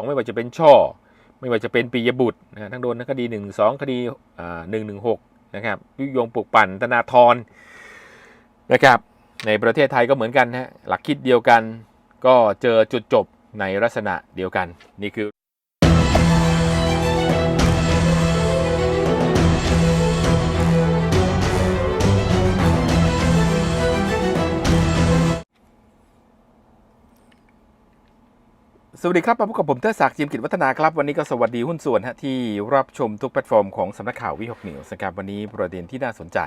องไม่ว่าจะเป็นช่อ ไม่ว่าจะเป็นปียบุตรนะทั้งโดนทั้งคดี1นึคดีหนึ่งหนึ่งหกนะครับยุยงปลุกปั่นธนาธรนะครับในประเทศไทยก็เหมือนกันนะหลักคิดเดียวกัน ก็เจอจุดจบในลักษณะเดียวกัน นี่คือ สวัสดีครับมาพบกับผมเทอศักดิ์จิมกิจวัฒนาครับ วันนี้ก็สวัสดีหุ้นส่วนฮะที่รับชมทุกแพลตฟอร์มของสำนักข่าววิหกนิวส์นะครับวันนี้ประเด็นที่น่าสนใจ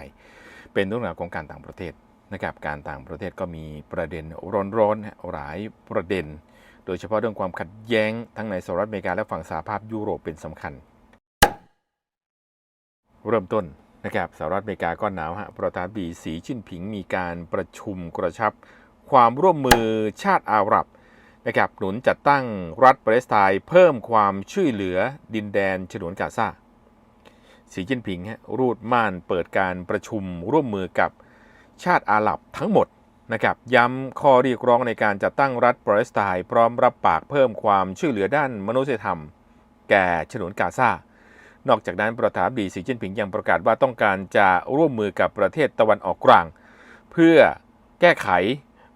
เป็นเรื่องราวของการต่างประเทศนะครับการต่างประเทศก็มีประเด็นร้อนๆฮะหลายประเด็น โดยเฉพาะเรื่องความขัดแย้งทั้งในสหรัฐอเมริกาและฝั่งสหภาพยุโรปเป็นสำคัญ เริ่มต้นนะครับสหรัฐอเมริกาก็หนาวฮะประธานบีสีจิ้นผิงมีการประชุมกระชับ ความร่วมมือชาติอาหรับ นะครับหนุนจัดตั้งรัฐปาเลสไตน์เพิ่มความช่วยเหลือดินแดนฉนวนกาซาสีจิ้นผิงฮะรูดม่านเปิดการประชุมร่วมมือกับชาติอาหรับทั้งหมดนะครับย้ำข้อเรียกร้องในการจัดตั้งรัฐปาเลสไตน์พร้อมรับปากเพิ่มความช่วยเหลือด้านมนุษยธรรม แก่ฉนวนกาซานอกจากนั้นประธานบดีสีจิ้นผิงยังประกาศว่าต้องการจะร่วมมือกับประเทศตะวันออกกลาง เพื่อแก้ไข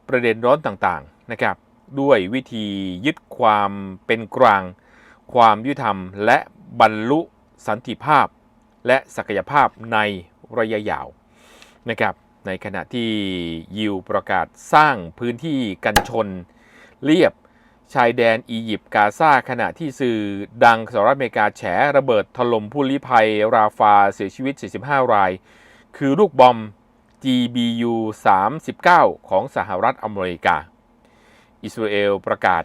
ประเด็นร้อนต่างๆนะครับ ด้วยวิธียึดความเป็นกลาง ความยุติธรรม และบรรลุสันติภาพ และศักยภาพในระยะยาวนะครับในขณะที่ยิวประกาศสร้างพื้นที่กันชน เรียบชายแดนอียิปต์กาซาขณะที่สื่อดังสหรัฐอเมริกาแฉระเบิดถล่มผู้ลี้ภัยราฟาเสียชีวิต 45 ราย คือลูกบอม GBU 39 ของสหรัฐอเมริกา อิสราเอลประกาศ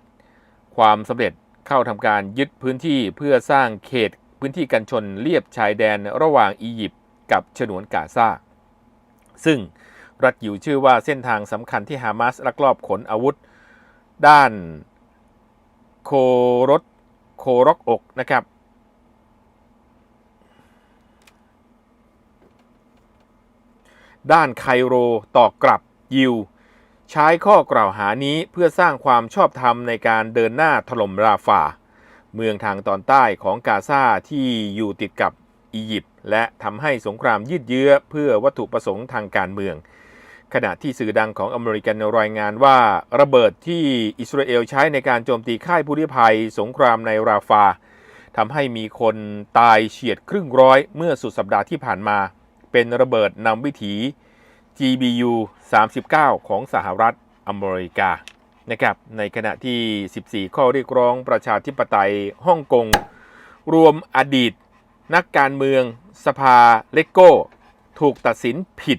ความสำเร็จเข้าทำการยึดพื้นที่เพื่อสร้างเขตพื้นที่กันชนเลียบชายแดนระหว่างอียิปต์กับฉนวนกาซาซึ่งรัฐอยู่ชื่อว่าเส้นทางสำคัญที่ฮามาสลักลอบขนอาวุธ ด้านโครถโครกอกนะครับ ด้านไคโรต่อกลับยิว ใช้ข้อกล่าวหานี้เพื่อสร้างความชอบธรรมในการเดินหน้าถล่มราฟา เมืองทางตอนใต้ของกาซาที่อยู่ติดกับอียิปต์และทำให้สงครามยืดเยื้อเพื่อวัตถุประสงค์ทางการเมือง ขณะที่สื่อดังของอเมริกันรายงานว่า ระเบิดที่อิสราเอลใช้ในการโจมตีค่ายผู้ลี้ภัย สงครามในราฟาทำให้มีคนตายเฉียดครึ่งร้อยเมื่อสุดสัปดาห์ที่ผ่านมา เป็นระเบิดนำวิถี GBU 39 ของสหรัฐอเมริกานะครับในขณะที่ 14 ข้อเรียกร้องประชาธิปไตยฮ่องกง รวมอดีต นักการเมืองสภาเลโก้ ถูกตัดสินผิด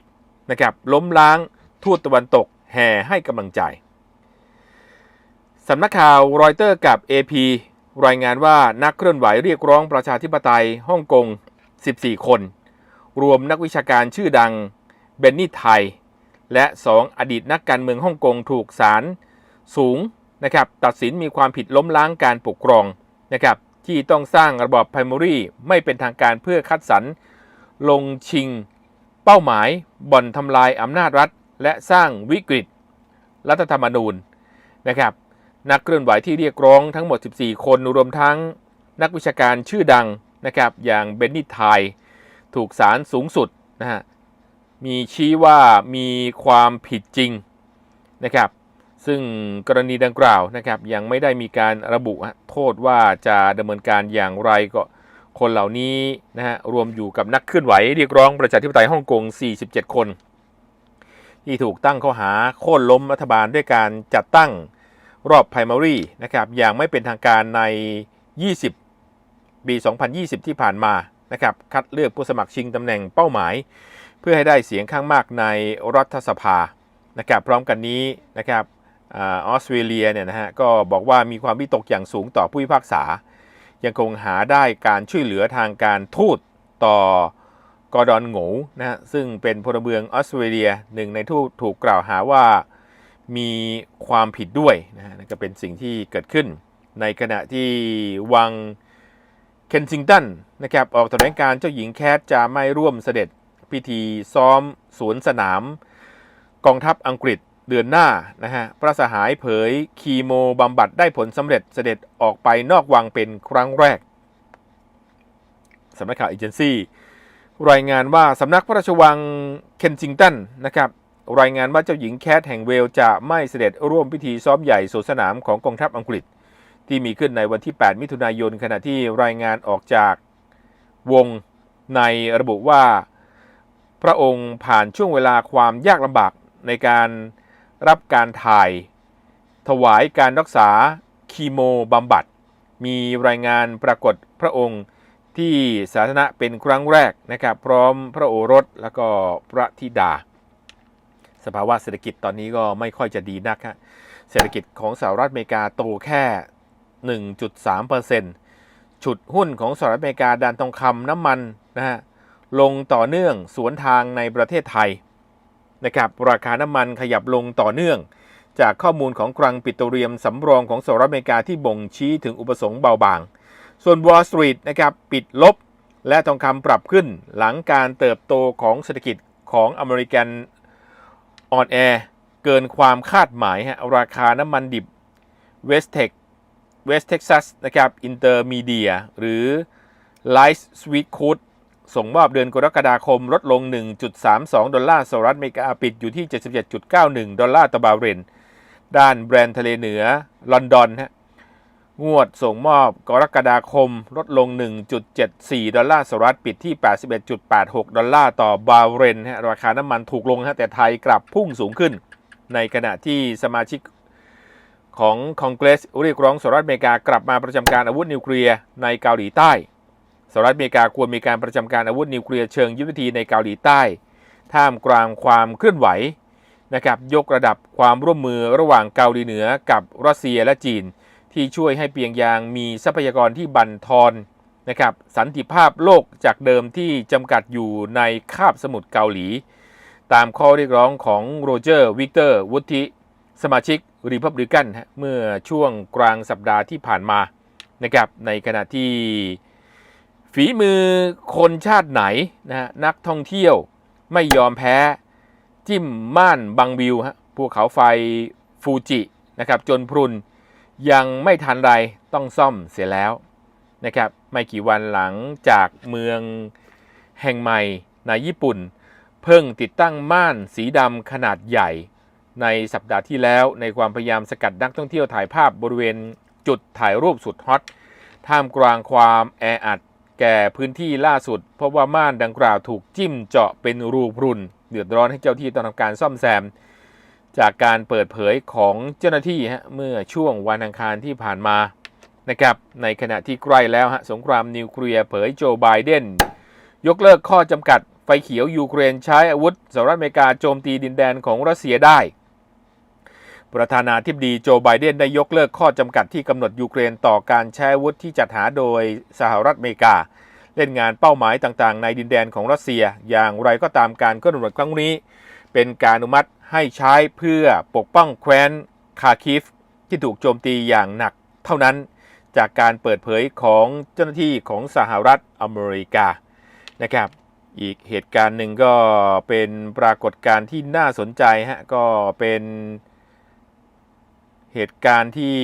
นะครับล้มล้างทูตตะวันตกแห่ให้กำลังใจสำนักข่าวรอยเตอร์กับ AP รายงานว่านักเคลื่อนไหวเรียกร้องประชาธิปไตยฮ่องกง 14 คน รวมนักวิชาการชื่อดัง เบนนี่ไทย และ 2 อดีตนักการเมืองฮ่องกงถูกศาลสูงนะครับตัดสินมีความผิดล้มล้างการปกครองนะครับที่ต้องสร้างระบอบไพรมารีไม่เป็นทางการเพื่อคัดสรรลงชิง เป้าหมายบ่อนทำลายอำนาจรัฐ และสร้างวิกฤต รัฐธรรมนูญนะครับนักเคลื่อนไหวที่เรียกร้องทั้งหมด 14 คนรวมทั้งนักวิชาการชื่อดังนะครับอย่างเบนนี่ไทย ถูกศาลสูงสุดนะฮะ มีชี้ว่ามีความผิดจริงนะครับ ซึ่งกรณีดังกล่าวนะครับ ยังไม่ได้มีการระบุโทษว่าจะดำเนินการอย่างไรก็คนเหล่านี้นะฮะรวมอยู่กับนักเคลื่อนไหวเรียกร้องประชาธิปไตยฮ่องกง 47 คน ที่ถูกตั้งข้อหาโค่นล้มรัฐบาลด้วยการจัดตั้งรอบไพรมารีนะครับอย่างไม่เป็นทางการใน 20 ปี 2020 ที่ผ่านมา นะครับคัดเลือกผู้สมัครชิงตำแหน่งเป้าหมาย เพื่อให้ได้เสียงข้างมากในรัฐสภานะครับพร้อมกันนี้นะครับออสเตรเลียเนี่ยนะฮะก็บอกว่ามีความวิตกอย่างสูงต่อผู้พิพากษา ยังคงหาได้การช่วยเหลือทางการทูตต่อกอร์ดอนโง่นะฮะซึ่งเป็นพลเมืองออสเตรเลียหนึ่งในทูตถูกกล่าวหาว่ามีความผิดด้วยนะฮะก็เป็นสิ่งที่เกิดขึ้น ในขณะที่วัง คนซิงตันนะครับออกแถลงการเจ้าหญิงแคทจะไม่ร่วมเสด็จพิธีซ้อมสวนสนาม กองทัพอังกฤษเดือนหน้านะฮะพระสหายเผยคีโมบำบัดได้ผลสำเร็จเสด็จออกไปนอกวังเป็นครั้งแรกสำนักข่าวเอเจนซี่รายงานว่าสำนักพระราชวังเคนซิงตันนะครับรายงานว่าเจ้าหญิงแคทแห่งเวลจะไม่เสด็จร่วมพิธีซ้อมใหญ่สวนสนามของกองทัพอังกฤษ ที่มีขึ้นในวันที่ 8 มิถุนายน ขณะที่รายงานออกจากวงในระบุว่า พระองค์ผ่านช่วงเวลาความยากลำบากในการรับการถ่าย ถวายการรักษาคีโมบำบัด มีรายงานปรากฏพระองค์ที่สาธารณะเป็นครั้งแรกนะครับ พร้อมพระโอรสและก็พระธิดา สภาวะเศรษฐกิจตอนนี้ก็ไม่ค่อยจะดีนักฮะเศรษฐกิจของสหรัฐอเมริกาโตแค่ 1.3%ฉุดหุ้นของสหรัฐอเมริกาดันทองคำน้ำมันนะฮะลงต่อเนื่องสวนทางในประเทศไทยนะครับราคาน้ำมันขยับลงต่อเนื่อง จากข้อมูลของคลังปิโตรเลียมสำรองของสหรัฐอเมริกาที่บ่งชี้ถึงอุปสงค์เบาบาง ส่วน Wall Street นะครับปิดลบและทองคำปรับขึ้นหลังการเติบโตของเศรษฐกิจของอเมริกันออนแอเกินความคาดหมายฮะราคาน้ำมันดิบเวสเทค West Tex West Texas นะครับ Intermedia หรือ Light Sweet Crude ส่งมอบเดือนกรกฎาคมลดลง 1.32 ดอลลาร์สหรัฐอเมริกาปิดอยู่ที่ 77.91 ดอลลาร์ต่อบาเรนด้านแบรนด์ทะเลเหนือลอนดอนฮะงวดส่งมอบกรกฎาคมลดลง 1.74 ดอลลาร์สหรัฐปิดที่ 81.86 ดอลลาร์ต่อบาเรนฮะราคาน้ำมันถูกลงฮะแต่ไทยกลับพุ่งสูงขึ้น ในขณะที่สมาชิก ของคอนเกรสเรียกร้องสหรัฐอเมริกากลับมาประจำการอาวุธนิวเคลียร์ในเกาหลีใต้สหรัฐอเมริกาควรมีการประจำการอาวุธนิวเคลียร์เชิงยุทธวิธีในเกาหลีใต้ ท่ามกลางความเคลื่อนไหวนะครับยกระดับความร่วมมือระหว่างเกาหลีเหนือกับรัสเซียและจีน ที่ช่วยให้เปียงยางมีทรัพยากรที่บั่นทอนนะครับสันติภาพโลกจากเดิมที่จำกัดอยู่ในคาบสมุทรเกาหลี ตามข้อเรียกร้องของโรเจอร์วิกเตอร์วุฒิสมาชิก รีพับลิกันฮะเมื่อช่วงกลางสัปดาห์ที่ผ่านมานะครับในขณะที่ฝีมือคนชาติไหนนะฮะนักท่องเที่ยวไม่ยอมแพ้จิ้มม่านบังวิวฮะภูเขาไฟฟูจินะครับจนพรุนยังไม่ทันไรต้องซ่อมเสียแล้วนะครับไม่กี่วันหลังจากเมืองแห่งใหม่ในญี่ปุ่น เพิ่งติดตั้งม่านสีดำขนาดใหญ่ ในสัปดาห์ที่แล้วในความพยายามสกัดนักท่องเที่ยวถ่ายภาพบริเวณจุดถ่ายรูปสุดฮอตท่ามกลางความแออัดแก่พื้นที่ล่าสุด เพราะว่าม่านดังกล่าวถูกจิ้มเจาะเป็นรูพรุน เดือดร้อนให้เจ้าที่ต้องทำการซ่อมแซม จากการเปิดเผยของเจ้าหน้าที่ฮะเมื่อช่วงวันอังคารที่ผ่านมานะครับในขณะที่ใกล้แล้วฮะสงครามนิวเคลียร์เผยโจไบเดนยกเลิกข้อจำกัดไฟเขียวยูเครนใช้อาวุธสหรัฐอเมริกาโจมตีดินแดนของรัสเซียได้ ประธานาธิบดีโจไบเดนได้ยกเลิกข้อจำกัดที่กำหนดยูเครนต่อการใช้อาวุธที่จัดหาโดยสหรัฐอเมริกา เล่นงานเป้าหมายต่างๆ ในดินแดนของรัสเซีย อย่างไรก็ตามการเคลื่อนไหวครั้งนี้ เป็นการอนุมัติให้ใช้เพื่อปกป้องแคว้นคาคิฟ ที่ถูกโจมตีอย่างหนัก เท่านั้นจากการเปิดเผยของเจ้าหน้าที่ของสหรัฐอเมริกานะครับอีกเหตุการณ์หนึ่งก็เป็นปรากฏการณ์ที่น่าสนใจฮะก็เป็น เหตุการณ์ที่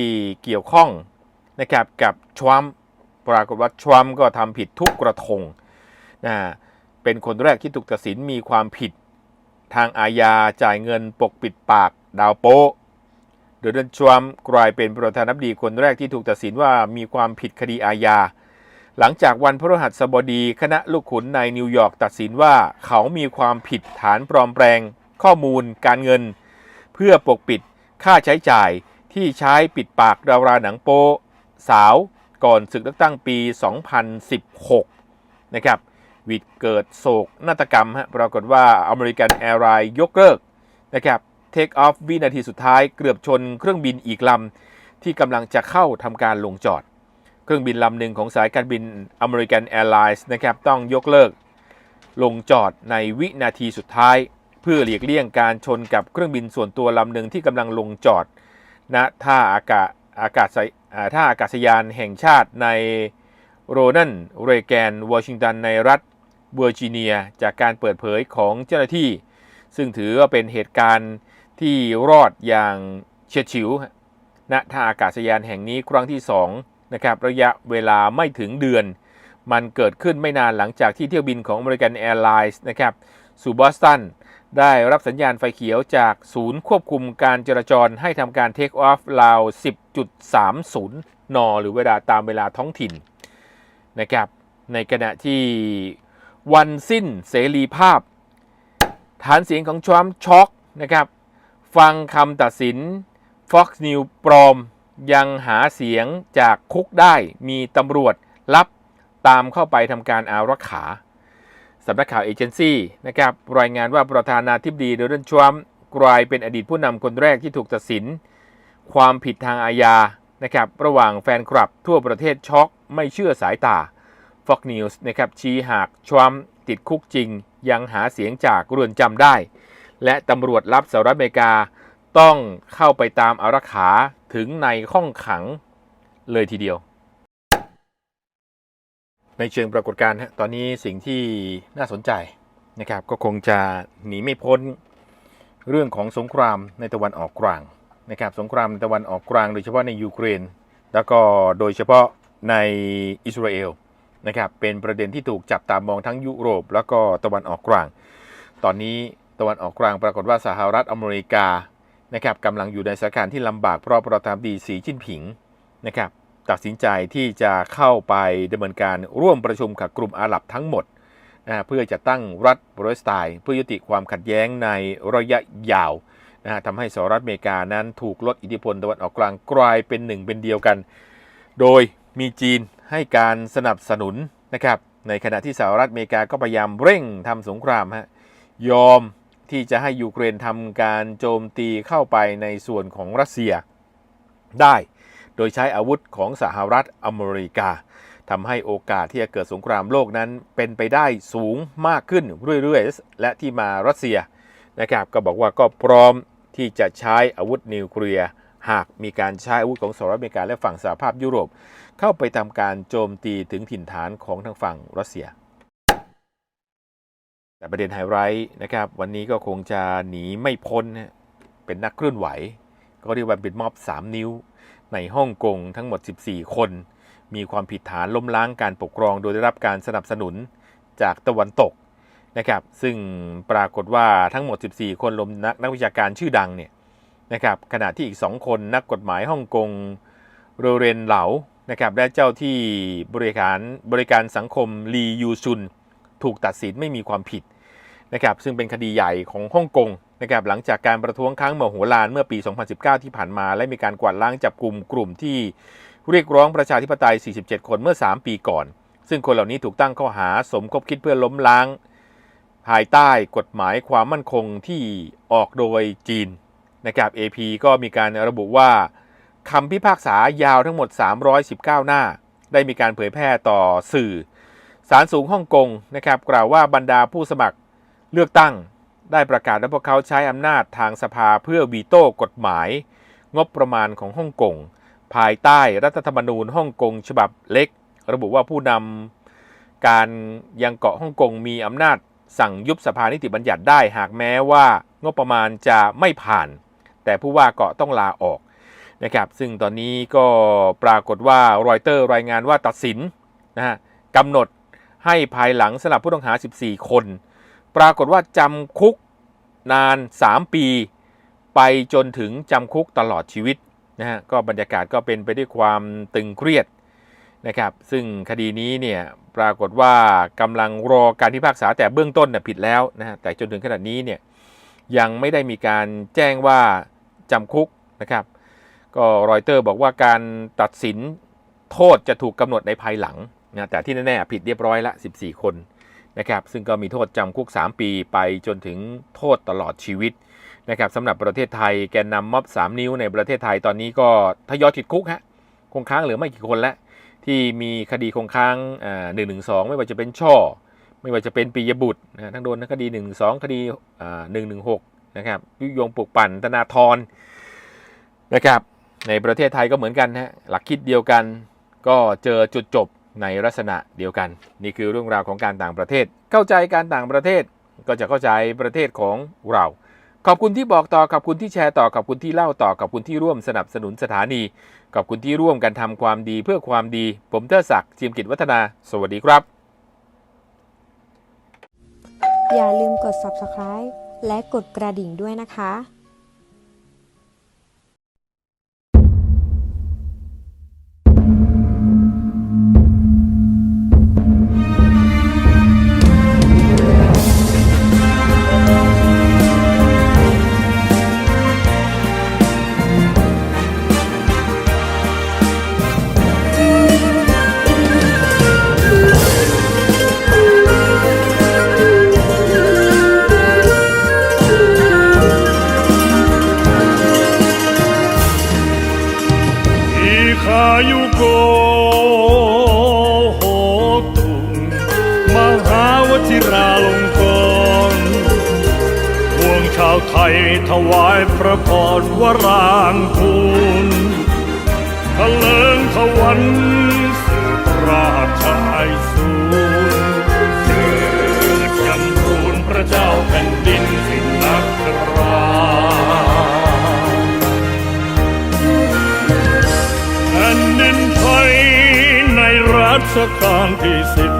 เกี่ยวข้องนะครับกับทรัมป์ปรากฏว่าทรัมป์ก็ทำผิดทุกกระทงนะเป็นคนแรกที่ถูกตัดสินมีความผิดทางอาญาจ่ายเงินปกปิดปากดาวโป๊โดนัลด์ทรัมป์กลายเป็นประธานาธิบดีคนแรกที่ถูกตัดสินว่ามีความผิดคดีอาญา หลังจากวันพฤหัสบดีคณะลูกขุนในนิวยอร์กตัดสินว่าเขามีความผิดฐานปลอมแปลงข้อมูลการเงิน เพื่อปกปิดค่าใช้จ่าย ที่ใช้ปิดปากดาราหนังโป๊สาวก่อนศึกเลือกตั้งปี 2016 นะครับวิดเกิดโศกนาฏกรรมฮะปรากฏว่าอเมริกันแอร์ไลน์ยกเลิกนะครับเทคออฟวินาทีสุดท้ายเกือบชนเครื่องบินอีกลำ ที่กำลังจะเข้าทำการลงจอด เครื่องบินลำหนึ่งของสายการบินอเมริกันแอร์ไลน์นะครับต้องยกเลิก ลงจอดในวินาทีสุดท้าย เพื่อหลีกเลี่ยงการชนกับเครื่องบินส่วนตัวลำหนึ่งที่กำลังลงจอด ณท่าอากาศอากาศท่าอากาศยานแห่งชาติในโรนันเรแกนวอชิงตันในรัฐเวอร์จิเนียจากการเปิดเผยของเจ้าหน้าที่ ซึ่งถือว่าเป็นเหตุการณ์ที่รอดอย่างเฉียดฉิวณท่าอากาศยานแห่งนี้ครั้งที่2นะครับระยะเวลาไม่ถึงเดือน มันเกิดขึ้นไม่นานหลังจากที่เที่ยวบินของ American Airlines นะครับสู่บอสตัน ได้รับสัญญาณไฟเขียวจากศูนย์ควบคุมการจราจรให้ทำการเทคออฟราว 10.30 น หรือเวลาตามเวลาท้องถิ่นนะครับ ในขณะที่วันสิ้นเสรีภาพ ฐานเสียงของทรัมช็อกนะครับ ฟังคำตัดสิน Fox News ปลอมยังหาเสียงจากคุกได้มีตำรวจรับตามเข้าไปทำการอารักขา สำนักข่าวเอเจนซี่นะครับรายงานว่าประธานาธิบดีโดนัลด์ทรัมป์กลายเป็นอดีตผู้นำคนแรกที่ถูกตัดสิน ความผิดทางอาญานะครับระหว่างแฟนคลับทั่วประเทศช็อก ไม่เชื่อสายตา Fox News นะครับชี้หากทรัมป์ติดคุกจริง ยังหาเสียงจากเรือนจำได้ และตำรวจรับสหรัฐอเมริกาต้องเข้าไปตามอารักขาถึงในห้องขังเลยทีเดียว ในเชิงปรากฏการณ์ตอนนี้สิ่งที่น่าสนใจนะครับก็คงจะหนีไม่พ้นเรื่องของสงครามในตะวันออกกลางนะครับสงครามในตะวันออกกลาง โดยเฉพาะในยูเครน แล้วก็โดยเฉพาะในอิสราเอลนะครับเป็นประเด็นที่ถูกจับตามองทั้งยุโรป แล้วก็ตะวันออกกลาง ตอนนี้ตะวันออกกลางปรากฏว่าสหรัฐอเมริกานะครับกำลังอยู่ในสถานการณ์ที่ลำบากเพราะประธานาธิบดีสีจิ้นผิงนะครับ ตัดสินใจที่จะเข้าไปดำเนินการร่วมประชุมกับกลุ่มอาหรับทั้งหมดนะเพื่อจะตั้งรัฐปาเลสไตน์เพื่อยุติความขัดแย้งในระยะยาวนะฮะทำให้สหรัฐอเมริกานั้นถูกลดอิทธิพลตะวันออกกลางกลายเป็นหนึ่งเป็นเดียวกัน โดยมีจีนให้การสนับสนุนนะครับในขณะที่สหรัฐอเมริกาก็พยายามเร่งทำสงครามฮะยอมที่จะให้ยูเครนทำการโจมตีเข้าไปในส่วนของรัสเซียได้ ดยใช้อาวุธของสหรัฐอเมริกาทำให้โอกาสที่จะเกิดสงครามโลกนั้นเป็นไปได้สูงมากขึ้นเรื่อยๆ และที่มารัสเซียนะครับก็บอกว่าก็พร้อมที่จะใช้อาวุธนิวเคลียร์หากมีการใช้อาวุธของสหรัฐอเมริกาและฝั่งสหภาพยุโรป เข้าไปทำการโจมตีถึงถิ่นฐานของทางฝั่งรัสเซีย แต่ประเด็นไฮไลท์นะครับ วันนี้ก็คงจะหนีไม่พ้นเป็นนักเคลื่อนไหว ก็เรียกว่าเป็นม็อบ 3 นิ้ว ในฮ่องกงทั้งหมด 14 คน มีความผิดฐานล้มล้างการปกครอง โดยได้รับการสนับสนุนจากตะวันตกนะครับซึ่งปรากฏว่าทั้งหมด 14 คนรวมนักนักวิชาการชื่อดังเนี่ยนะครับขณะที่อีก 2 คนนักกฎหมายฮ่องกงโรเรนเหลานะครับและเจ้าที่บริการบริการสังคมลียูซุน ถูกตัดสินไม่มีความผิด นะครับซึ่งเป็นคดีใหญ่ของฮ่องกงนะครับหลังจากการประท้วงครั้งเมโหฬารเมื่อปี 2019 ที่ผ่านมา และมีการกวาดล้างจับกลุ่มกลุ่มที่เรียกร้องประชาธิปไตย 47 คนเมื่อ 3 ปีก่อน ซึ่งคนเหล่านี้ถูกตั้งข้อหาสมคบคิดเพื่อล้มล้าง ภายใต้กฎหมายความมั่นคงที่ออกโดยจีนนะครับ AP ก็มีการระบุว่าคำพิพากษายาวทั้งหมด 319 หน้า ได้มีการเผยแพร่ต่อสื่อศาลสูงฮ่องกงนะครับกล่าวว่าบรรดาผู้สมัคร เลือกตั้งได้ประกาศว่าพวกเขาใช้อำนาจทางสภาเพื่อวีโต้กฎหมาย งบประมาณของฮ่องกงภายใต้รัฐธรรมนูญฮ่องกงฉบับเล็ก ระบุว่าผู้นำการยังเกาะฮ่องกงมีอำนาจสั่งยุบสภานิติบัญญัติได้หากแม้ว่างบประมาณจะไม่ผ่าน แต่ผู้ว่าเกาะต้องลาออกนะครับซึ่งตอนนี้ก็ปรากฏว่ารอยเตอร์รายงานว่าตัดสินนะฮะกำหนดให้ภายหลังสำหรับผู้ต้องหา 14 คน ปรากฏว่าจำคุกนาน 3 ปี ไปจนถึงจำคุกตลอดชีวิตนะฮะก็บรรยากาศก็เป็นไปด้วยความตึงเครียดนะครับซึ่งคดีนี้เนี่ยปรากฏว่ากำลังรอการพิพากษาแต่เบื้องต้นน่ยผิดแล้วนะฮะแต่จนถึงขนาดนี้เนี่ยยังไม่ได้มีการแจ้งว่าจำคุกนะครับก็รอยเตอร์บอกว่าการตัดสินโทษจะถูกกำหนดในภายหลังนะแต่ที่แน่ๆผิดเรียบร้อยละ 14 คน นะครับซึ่งก็มีโทษจำคุก 3 ปีไปจนถึงโทษตลอดชีวิตนะครับสำหรับประเทศไทยแกนนำม็อบ 3 นิ้วในประเทศไทยตอนนี้ก็ทยอยติดคุกฮะคงค้างเหลือไม่กี่คนแล้ว ที่มีคดีคงค้างหนึ่งหนึ่งสองไม่ว่าจะเป็นช่อ ไม่ว่าจะเป็นปียบุตรนะทั้งโดนคดี1นึคดีหนึ่งหนึ่งหกนะครับยุยงปลุกปั่นธนาธรนะครับในประเทศไทยก็เหมือนกันฮะหลักคิดเดียวกันก็เจอจุดจบ ในลักษณะเดียวกัน นี่คือเรื่องราวของการต่างประเทศ เข้าใจการต่างประเทศก็จะเข้าใจประเทศของเรา ขอบคุณที่บอกต่อขอบคุณที่แชร์ต่อขอบคุณที่เล่าต่อขอบคุณที่ร่วมสนับสนุนสถานี ขอบคุณที่ร่วมกันทำความดีเพื่อความดี ผมเทอศักดิ์จิมกิจวัฒนา สวัสดีครับ อย่าลืมกด subscribe และกดกระดิ่งด้วยนะคะ ระพรวรางคูณทะเลิงทวันสืบราชไอสูรเกิดจำรูนพระเจ้าแผ่นดินสินนักราแผ่นดินไทยในรัชกาลที่สิบ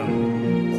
ง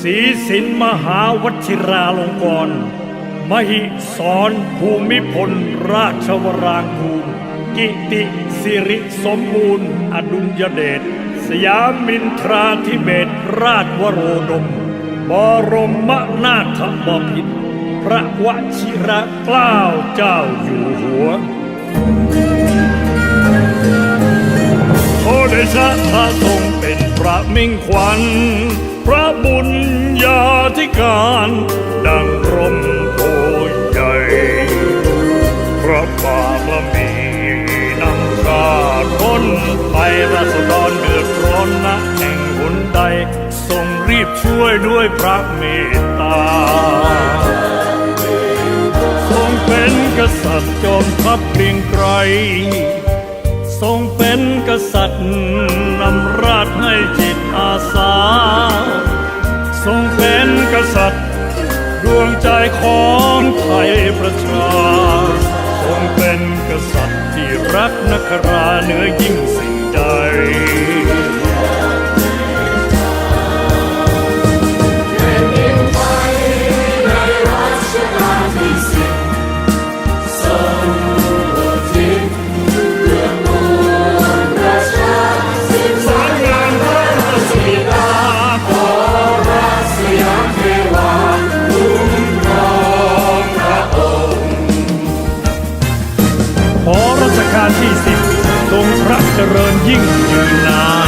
ศีสินมหาวชิราลงกรณมหิสรภูมิพล ราชวรางคูลกิติสิริสมบูรณ์ อดุลยเดช สยามินทราธิเบศรราชวโรดม บรมนาถบพิตรพระวชิระเกล้าเจ้าอยู่หัวโอเดชะพระทรงเป็นพระมิ่งขวัญ พระบุญญาธิการดังร่มโพใหญ่พระบารมีนำชาติพ้นไปราษฎรเดือดร้อนนะแห่งหนใดทรงรีบช่วยด้วยพระเมตตาทรงเป็นกษัตริย์จอมทัพเกรียงไกรทรงเป็นกษัตริย์นำราชให้จิตอา สาทรงเป็นกษัตริย์ดวงใจของไทยประชา ทรงเป็นกษัตริย์ที่รักนักราเหนือยิ่งสิ่งใด จริญยิ่งยืนนาน